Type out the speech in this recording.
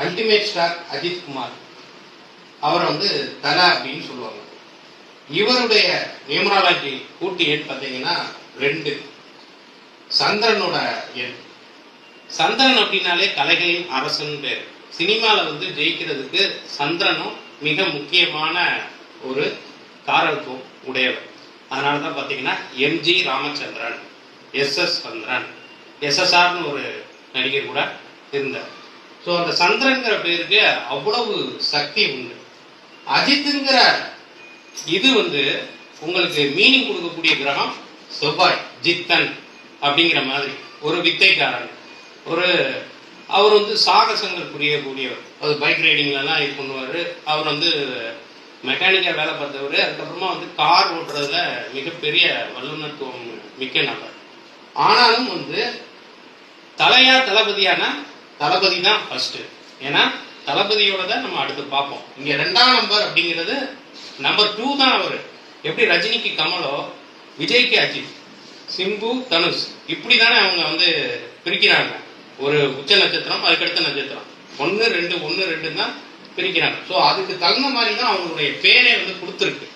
Ultimate star Ajith Kumar அவரை வந்து தலா அப்படின்னு சொல்லுவாங்க. இவருடைய நியூமராலஜி கூட்டி எண் பார்த்தீங்கன்னா ரெண்டு. சந்திரனோட எண். சந்திரன் அப்படின்னாலே கலைகளின் அரசன் பேர். சினிமாவில் வந்து ஜெயிக்கிறதுக்கு சந்திரனும் மிக முக்கியமான ஒரு காரத்துவம் உடையவர். அதனால தான் பார்த்தீங்கன்னா MG Ramachandran S S Chandran எஸ்எஸ்ஆர்னு ஒரு நடிகர் கூட இருந்தார். ஸோ அந்த சந்திரன்கிற பேருக்கு அவ்வளவு சக்தி உண்டு. அஜித்துங்கிற இது வந்து உங்களுக்கு மீனிங் கொடுக்கக்கூடிய கிரகம் செவ்வாய் ஜித்தன் அப்படிங்கிற மாதிரி. ஒரு வித்தைக்காரன். ஒரு அவர் வந்து சாகசங்கள் புரியக்கூடியவர். அது பைக் ரைடிங்லலாம் இது பண்ணுவார். அவர் வந்து மெக்கானிக்காக வேலை பார்த்தவர். அதுக்கப்புறமா வந்து கார் ஓட்டுறதுல மிகப்பெரிய வல்லுநத்துவம் மிக்க நபர். ஆனாலும் வந்து தலையா தளபதியான தளபதி தான் ஃபர்ஸ்ட் ஏன்னா தளபதியோட தான் நம்ம அடுத்து பார்ப்போம். இங்க ரெண்டாம் நம்பர் அப்படிங்கிறது நம்பர் டூ தான் அவர். எப்படி ரஜினிக்கு கமலோ விஜய்க்கு அஜித் சிம்பு தனுஷ் இப்படி தானே அவங்க வந்து பிரிக்கிறாங்க. ஒரு உச்ச நட்சத்திரம் அதுக்கடுத்த நட்சத்திரம். ஒன்று ரெண்டு ஒன்று ரெண்டு தான் பிரிக்கிறாங்க. ஸோ அதுக்கு தகுந்த மாதிரி தான் அவங்களுடைய பேரே வந்து கொடுத்துருக்கு.